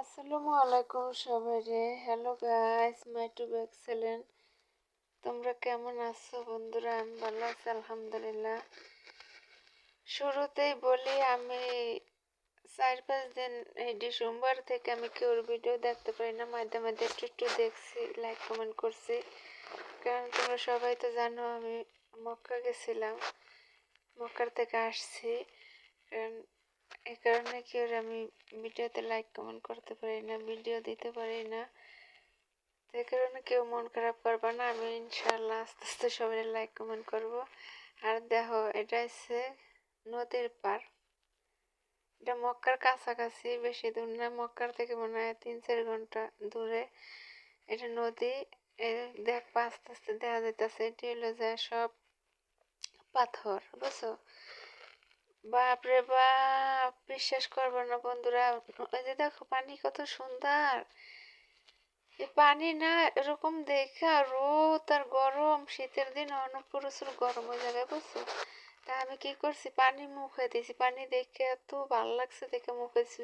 আসসালামু আলাইকুম সবাই রে। Hello guys my two excellent তোমরা কেমন আছো বন্ধুরা? আমি ভালো আছি, আলহামদুলিল্লাহ। শুরুতেই বলি, আমি চার পাঁচ দিন, এই ডিসেম্বর থেকে আমি কেউর ভিডিও দেখতে পারি না। মাঝে মাঝে একটু একটু দেখছি লাইক কমেন্ট করছি। কারণ তোমরা সবাই তো জানো, আমি মক্কা গেছিলাম। মক্কার থেকে আসছি। কারণ এই কারণে কি আমি ভিডিওতে লাইক কমেন্ট করতে পারি না ভিডিও দিতে পারি না। এই কারণে কেউ মন খারাপ করবে না, আমি ইনশাল্লাহ আস্তে আস্তে সবাই লাইক কমেন্ট করব। আর দেখো, এটা হচ্ছে নদীর পার এটা মক্কার কাছাকাছি, বেশি দূর না, মক্কার থেকে মনে হয় তিন চার ঘণ্টা দূরে। এটা নদী দেখ, আস্তে আস্তে দেখা যাইতেছে, এটি হলো যে সব পাথর, বুঝছ? বাপরে বাপ, বিশ্বাস করব না বন্ধুরা। ওই যে দেখো পানি কত সুন্দর। এই পানি না এরকম দেখা রোদ আর গরম, শীতের দিন অনেক প্রচুর গরম ওই জায়গায় বুঝছ? তা আমি কি করছি? পানি মুখে দিয়েছি। পানি দেখে এত ভালো লাগছে, দেখে মুখেছি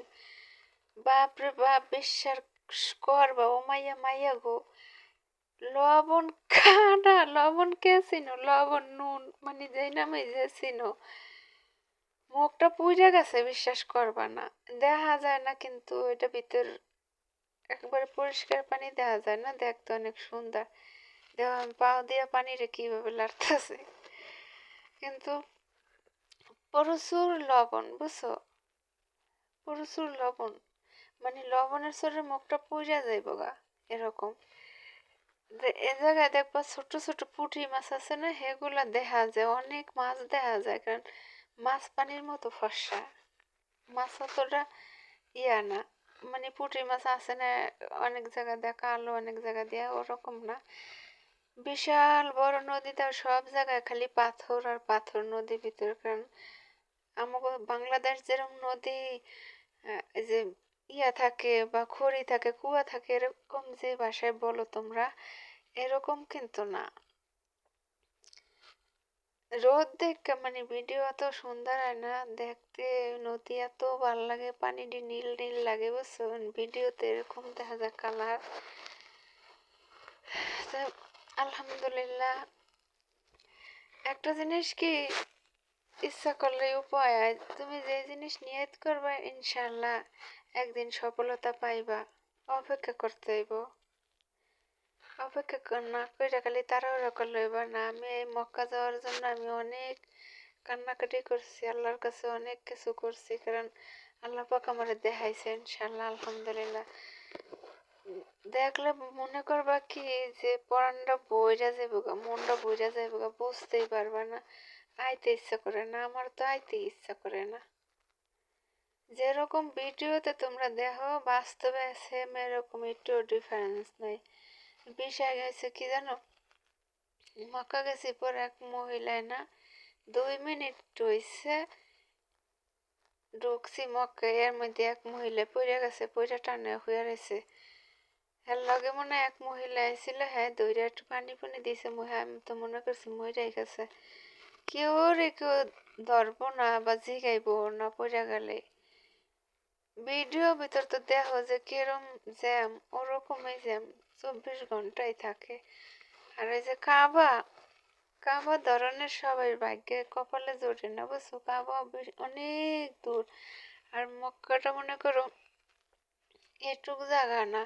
বাপরে বাপ, বিশ্বাস করবা, ও মাইয়া মাইয়া গো। লবণ খানা লবণ কে চিনো? লবণ, নুন মানে যেই নামে যে চিনো। মুখটা পুজে গেছে, বিশ্বাস করবা না। দেখা যায় না কিন্তু এটা ভিতর একবারে পরিষ্কার পানি দেখা যায় না, দেখতে অনেক সুন্দর। দেখ, আমি পাও দিয়ে পানিরে কীভাবে লাড়তেছে। কিন্তু প্রচুর লবণ, বুঝছ? প্রচুর লবণ। মানে লবণের সরে মুখটা পুজা যাইব গা, এরকম। এ জায়গায় দেখবা ছোট ছোট পুঁটি মাছ আছে না, সেগুলা দেখা যায়, অনেক মাছ দেখা যায়। কারণ মাছ পানির মতো ফর্সা মাছ অতটা ইয়া না। মানে পুঁটি মাছ আছে না, অনেক জায়গা দেখা কালো, অনেক জায়গা দেওয়া ওরকম না। বিশাল বড় নদী তার সব জায়গায় খালি পাথর আর পাথর নদীর ভিতরে। কারণ আমাকে বাংলাদেশ যেরকম নদী যে ইয়া থাকে বা খড়ি থাকে, কুয়া থাকে, এরকম যে ভাষায় বলো তোমরা, এরকম কিন্তু না। রোদ দেখে মানে ভিডিও এত সুন্দর হয় না, দেখতে নদী এত ভালো লাগে, পানিটি নীল নীল লাগে, বুঝছ? ভিডিওতে এরকম দেখা যায় কালার আলহামদুলিল্লাহ। একটা জিনিস কি ইচ্ছা করলে উপায় তুমি যে জিনিস নিয়ত করবা ইনশাল্লাহ একদিন সফলতা পাইবা। অপেক্ষা করতে হইব। অপেক্ষা না করে খালি তাড়াহুড়া করলে এবার না। আমি এই মক্কা যাওয়ার জন্য আমি অনেক কান্নাকাটি করছি, আল্লাহর কাছে অনেক কিছু করছি, কারণ আল্লাহ পাক আমার দেখাইছে ইনশাল্লাহ আলহামদুলিল্লাহ। দেখলে মনে করবা কি যে পরানটা বইরা যাব গা, মনটা বইরা যাব গা, বুঝতেই পারবা না, আইতে ইচ্ছা করে না, আমার তো আইতে ইচ্ছা করে না। যেরকম ভিডিওতে তোমরা দেখো, বাস্তবে সেম এরকম একটু ডিফারেন্স নেই। বিষয় গেছে কি জানো? মক্কা গেছি পর এক মহিলায় না দুই মিনিট হইছে ঢুকছি মক্কা এর মধ্যে এক মহিলা পড়ে গেছে পড়ে টানে হয়ে রয়েছে এর লগে মনে এক মহিলা এসেছিল হ্যাঁ দইরা একটু পানি পানি দিয়েছে মহিলা আমি তো মনে করছি মহিলাই গেছে। কেউ রে কেউ ধরবো না বা জিগাইব না পড়ে গেলে ভিডিও ভিতর তো দেখো যে কিরম জ্যাম, ওরকমই জ্যাম, চব্বিশ ঘন্টাই থাকে। আর এই যে কাবা কাবা ধরনের সবাই ভাগ্যে কপালে জোরে না, বুঝছ? কাবা অনেক দূর। আর মক্কাটা মনে করো এটুক জায়গা না।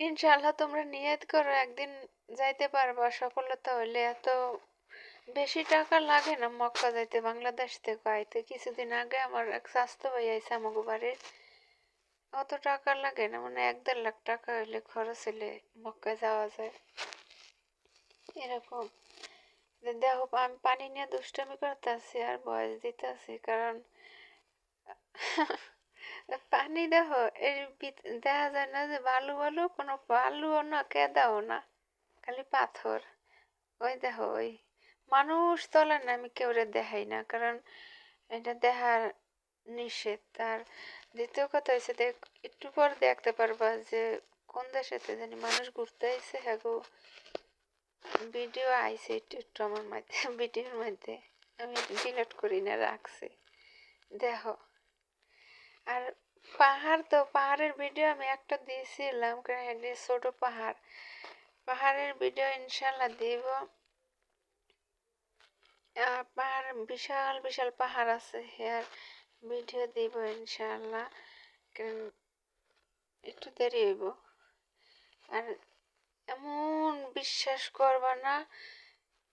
ইনশাল্লাহ তোমরা নিয়ত করো, একদিন যাইতে পারবা, সফলতা হইলে। এত বেশি টাকা লাগে না মক্কা যাইতে, বাংলাদেশ থেকে আইতে। কিছুদিন আগে আমার এক স্বাস্থ্য ভাই আইসে আমাকে বাড়ির। অত টাকা লাগে না মানে এক দেড় লাখ টাকা হইলে খরচ হলে মক্কা যাওয়া যায়। এরকম। দেখো আমি পানি নিয়ে দুষ্টামি করতে আছি আর বয়স দিতে আছি কারণ পানি দেখো এর দেখা যায় না যে বালু বালু, কোনো বালুও না, কেদাও না, খালি পাথর। ওই দেখো ওই মানুষ তলে না আমি কেউ দেখাই না, কারণ এটা দেখার নিষেধ। আর দ্বিতীয় কথা হচ্ছে দেখ, একটু পর দেখতে পারবা যে কোন দেশেতে জানি মানুষ ঘুরতে আইসে হ্যাঁ ভিডিও আইসে একটু একটু আমার মধ্যে ভিডিওর মধ্যে আমি ডিলিট করি না, রাখছি। দেখো। আর পাহাড় তো, পাহাড়ের ভিডিও আমি একটা দিয়েছিলাম, কারণ ছোট পাহাড়। পাহাড়ের ভিডিও ইনশাল্লাহ দিব। পাহাড় বিশাল বিশাল পাহাড় আছে। আর ভিডিও দিব ইনশাল্লাহ কারণ একটু দেরি হইব। আর এমন বিশ্বাস করবা না,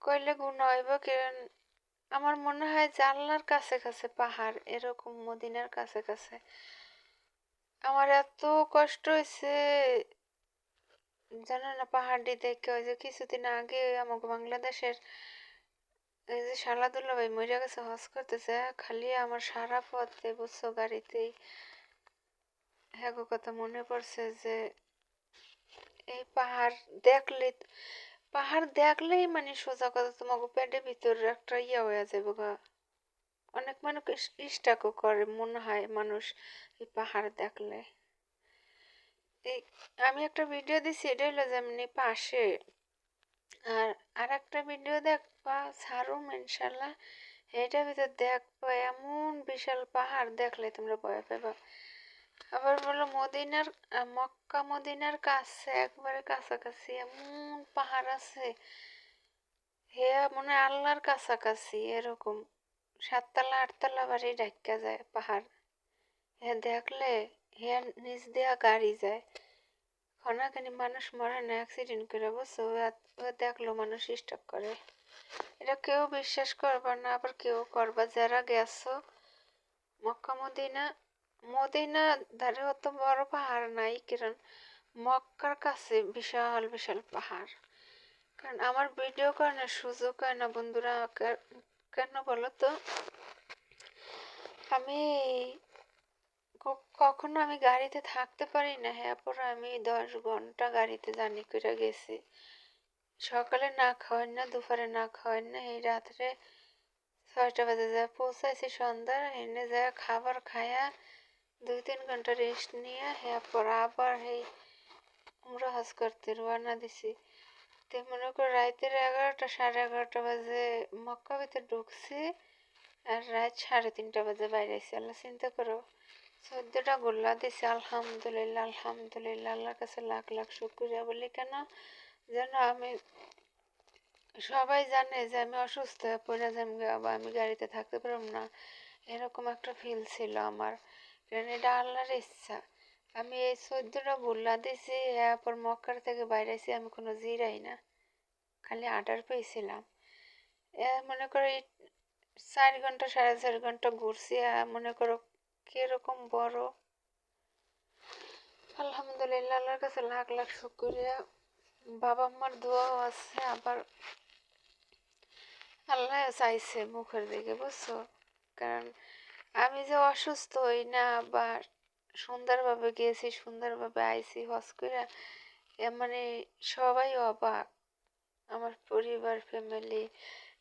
কইলে গুণ হইব। কারণ আমার মনে হয় জানলার কাছে কাছে পাহাড়, এরকম মদিনার কাছে কাছে। আমার এত কষ্ট হয়েছে জানো না, পাহাড়টি দেখে ওই যে কিছুদিন আগে আমাকে বাংলাদেশের এই যে শালাদুল্লা ভাই মরে গেছে, হজ করতেছে, খালি আমার সারা পথে বুঝছ গাড়িতেই। হ্যাঁ কথা মনে পড়ছে যে, এই পাহাড় দেখলে, পাহাড় দেখলেই মানে সোজা কথা তোমাকে পেটের ভিতরে একটা ইয়ে হয়ে যাবে গা। অনেক মানুষ ইষ্টাকও করে, মনে হয় মানুষ এই পাহাড় দেখলে। এই, আমি একটা ভিডিও দিছি, এটা হলো যেমনি পাশে আর আর একটা ভিডিও দেখবা সারুম ইনশাল্লাহ। এটার ভিতর দেখবা এমন বিশাল পাহাড় দেখলে তোমরা ভয় পাবা। আবার বলো মদিনার মক্কা মদিনার কাছে, একবারে কাছাকাছি, এমন পাহাড় আছে। হে, মনে আল্লাহর কাছাকাছি, এরকম। সাততলা, আটতলা বাড়ি ডাক্কা যায় পাহাড়। হ্যাঁ দেখলে হে নিচ দেয়া গাড়ি যায়। খনাখানি মানুষ মরে না অ্যাক্সিডেন্ট করে ও দেখল মানুষ স্টক করে। এটা কেউ বিশ্বাস করবা না, আবার কেউ করবা। যারা গেছো, মক্কা মদিনা মদিনা ধারে অত বড় পাহাড় নাই, কারণ মক্কার কাছে বিশাল বিশাল পাহাড়। কারণ আমার ভিডিও করানোর সুযোগ হয় না, বন্ধুরা। কেন বলো তো? আমি কখনো আমি গাড়িতে থাকতে পারি না হ্যাঁ পরে আমি দশ ঘণ্টা গাড়িতে জানি করে গেছি। সকালে না খাওয়ান না, দুপুরে না খাওয়ান না, এই রাত্রে ছয়টা বাজে যায় পৌঁছাইছি সন্ধ্যার, এনে যায় খাবার খায়া দুই তিন ঘণ্টা রেস্ট নিয়ে হ্যাঁ পর আবার এই আমরা হাজ করতে রওনা দিছি। তো মনে করো রাতের এগারোটা, সাড়ে এগারোটা বাজে মক্কা ভিতরে ঢুকছি, আর রাত সাড়ে তিনটা বাজে বাইরে আইসি আল্লাহ চিন্তা করো। চোদ্দটা গোল্লা দিছে, আলহামদুলিল্লাহ আলহামদুলিল্লাহ। আল্লাহর কাছে লাখ লাখ শুক্রিয়া বলি, কেন যেন আমি সবাই জানে যে আমি অসুস্থ হয়ে পড়ে যাই বা আমি গাড়িতে থাকতে পারব না। এরকম একটা ফিল ছিল আমার। কারণ এটা আল্লাহর ইচ্ছা। আমি এই চোদ্দটা বুল্লা দিছি, এরপর মক্কার থেকে বাইরেছি আমি কোনো জিরাই না। খালি আটার পেয়েছিলাম মনে করো চার ঘণ্টা, সাড়ে চার ঘণ্টা ঘুরছি মনে করো কীরকম বড় আলহামদুলিল্লাহ আল্লাহর কাছে লাখ লাখ শুক্রিয়া বাবা মার দোয়াও আছে আবার আল্লাহ চাইছে মুখের দিকে বুঝছ কারণ আমি যে অসুস্থ হই না বা সুন্দরভাবে গিয়েছি সুন্দরভাবে আইছি হজ করে মানে সবাই অবাক আমার পরিবার ফ্যামিলি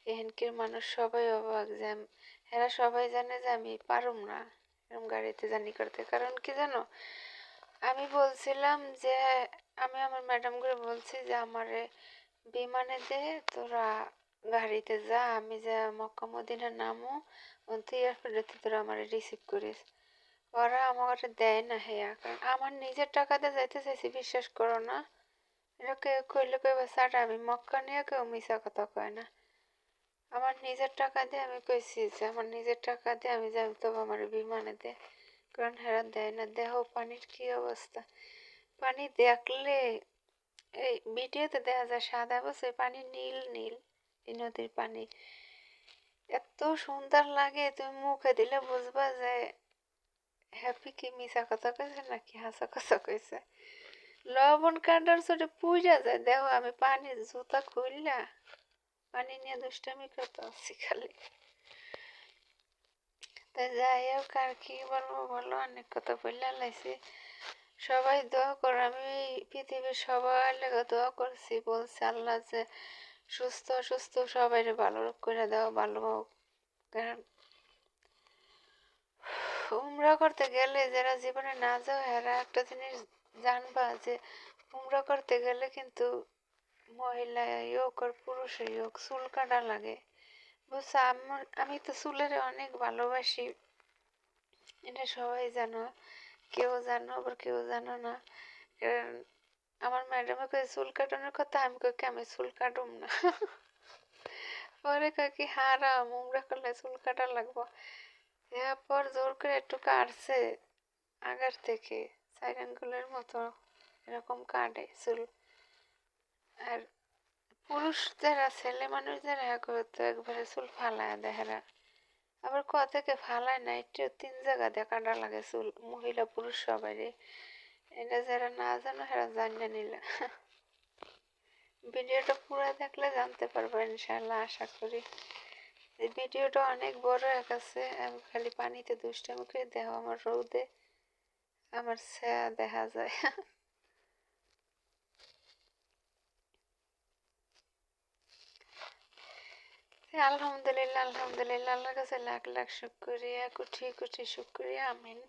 এখানকার মানুষ সবাই অবাক যে এরা সবাই জানে যে আমি পারুম না এরকম গাড়িতে জানি করতে। কারণ কি জানো? আমি বলছিলাম যে, আমি আমার ম্যাডামকে বলছি যে, আমারে বিমানে যে তোরা গাড়িতে যা, আমি যা মক্কা মদিনার নামও তুই এয়ারপোর্টে তোরা আমার রিসিভ করিস। ওরা আমার দেয় না হেয়া, কারণ আমার নিজের টাকাতে যাইতে চাইছি, বিশ্বাস করো না। এটা কেউ কইলে কইবা স্যার আমি মক্কা নিয়ে কেউ মিশা কথা কয় না। আমার নিজের টাকা দিয়ে আমি কইছি যে আমার নিজের টাকা দিয়ে আমি যাই তো আমার বিমানে দে। কারণ হেরা দেয় না। দেহ পানির কি অবস্থা? পানি দেখলে এই ভিডিওতে দেখা যায় সাদা বসে পানি নীল নীল, এই নদীর পানি। এত সুন্দর লাগে, তুমি মুখে দিলে বুঝবা যে হ্যাপি কি মিশা কথা কইছে নাকি হাসা কথা কইছে। লবণ কান্ডার চোটে পুইরা যায়। দেখো আমি পানির জুতা খুললা পানি নিয়ে দুষ্টামি করতে আসছি খালি। তা যাই হোক আর কি বলব বলো, অনেক কথা বললে লাইছি। সবাই দোয়া করো, আমি পৃথিবীর সবার লেগে দোয়া করছি, বলছি আল্লাহ যে সুস্থ সুস্থ সবাই ভালো করে দাও, ভালো হোক। কারণ উমরা করতে গেলে যারা জীবনে না যাও এরা একটা জিনিস জানবা যে উমরা করতে গেলে কিন্তু মহিলা হোক আর পুরুষ হোক চুল কাটা লাগে। বুঝছ, আমি তো চুলের অনেক ভালোবাসি। এটা সবাই জানো, কেউ জানো আবার কেউ জানো না। আমার ম্যাডামে কয়ে, চুল কাটানোর কথা, আমি কই কি, আমি চুল কাটুম না? পরে কয় কি, হারাম, উমরা করলে চুল কাটা লাগবো। এরপর জোর করে একটু কাটছে, আগের থেকে আঙ্গুলের মতো এরকম কাটে চুল। আর পুরুষ যারা, ছেলে মানুষ যারা তো একবারে চুল ফালায় দেহেরা আবার ক থেকে ফালায় না, একটু তিন জায়গা দিয়ে কাটা লাগে চুল, মহিলা পুরুষ সবারই। এটা যারা না জানো, সেরা জানিয়ে নিলে। ভিডিওটা পুরো দেখলে জানতে পারব ইনশাল্লাহ আশা করি। এই ভিডিওটা অনেক বড় এক আছে, আমি খালি পানিতে দুষ্টামি করে দেখো আমার রৌদে, আমার ছায়া দেখা যায়। আলহামদুলিল্লাহ আলহামদুলিল্লাহ আল্লাহর কাছে লাখ লাখ শুক্রিয়া কুঠি কুঠি শুক্রিয়া আমিন।